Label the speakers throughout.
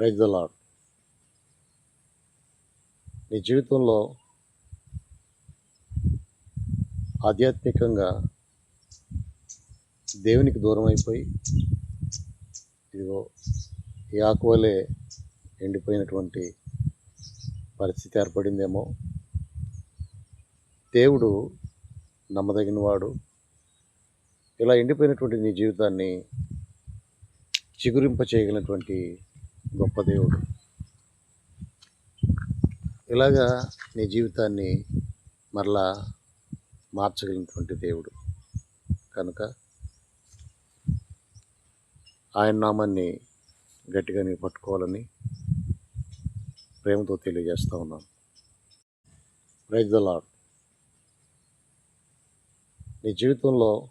Speaker 1: Praise the lord నీ జీవితంలో ఆధ్యాత్మికంగా దేవునికి దూరం అయిపోయి ఇదిగో ఈ ఆకువలే ఎండిపోయినటువంటి పరిస్థితి ఏర్పడిందేమో. దేవుడు నమ్మదగినవాడు. ఇలా ఎండిపోయినటువంటి నీ జీవితాన్ని చిగురింప చేయగలిగినటువంటి గొప్ప దేవుడు. ఇలాగా నీ జీవితాన్ని మరలా మార్చగలిగినటువంటి దేవుడు కనుక ఆయన నామాన్ని గట్టిగా నీవు పట్టుకోవాలని ప్రేమతో తెలియజేస్తూ ఉన్నాను. ప్రైజ్ ద లాడ్ నీ జీవితంలో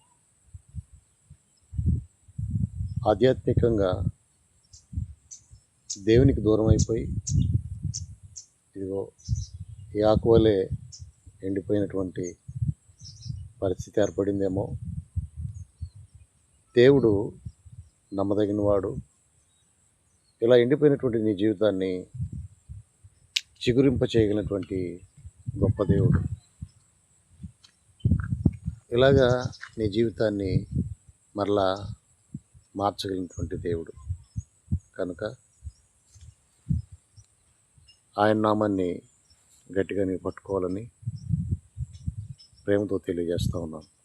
Speaker 1: ఆధ్యాత్మికంగా దేవునికి దూరం అయిపోయి ఇదిగో ఈ ఆకువలే ఎండిపోయినటువంటి పరిస్థితి ఏర్పడిందేమో. దేవుడు నమ్మదగినవాడు. ఇలా ఎండిపోయినటువంటి నీ జీవితాన్ని చిగురింప చేయగలిగినటువంటి గొప్ప దేవుడు. ఇలాగా నీ జీవితాన్ని మరలా మార్చగలిగినటువంటి దేవుడు. కనుక ఆయన నామాన్ని గట్టిగా నేను పట్టుకోవాలని ప్రేమతో తెలియజేస్తూ ఉన్నాను.